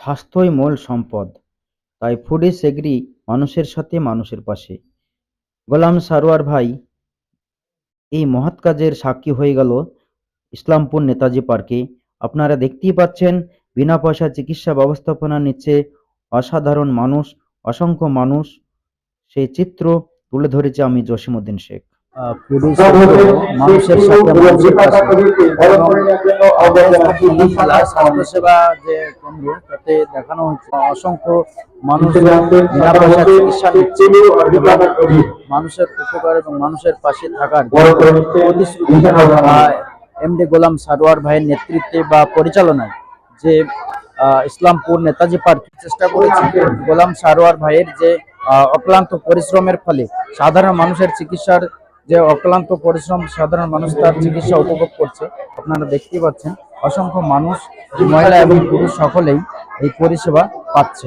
স্বাস্থ্যই মূল সম্পদ। তাই ফুডি সেগ্রি মানুষের সাথে মানুষের পাশে। গোলাম সারোয়ার ভাই, এই মহৎ কাজের সাক্ষী হয়ে গেল ইসলামপুর নেতাজি পার্কে। আপনারা দেখতেই পাচ্ছেন, বিনা পয়সা চিকিৎসা ব্যবস্থাপনা নিচ্ছে অসাধারণ মানুষ, অসংখ্য মানুষ। সেই চিত্র তুলে ধরেছে আমি জসিমুদ্দিন শেখ। মানুষের সাথে মানুষের স্বাস্থ্যসেবা যে কেন্দ্র তাতে দেখানো হচ্ছে অসংখ্য মানুষ চিকিৎসা নিচ্ছে মানুষের উপকার এবং মানুষের পাশে থাকার এমডি গোলাম সারোয়ার ভাইয়ের নেতৃত্বে বা পরিচালনায় যে ইসলামপুর নেতাজি পার্ক চেষ্টা করেছে গোলাম সারোয়ার ভাইয়ের যে অক্লান্ত পরিশ্রমের ফলে সাধারণ মানুষের চিকিৎসার যে অক্লান্ত পরিশ্রম সাধারণ মানুষ তার চিকিৎসা উপভোগ করছে, আপনারা দেখতেই পাচ্ছেন, অসংখ্য মানুষ, মহিলা এবং পুরুষ সকলেই এই পরিষেবা পাচ্ছে।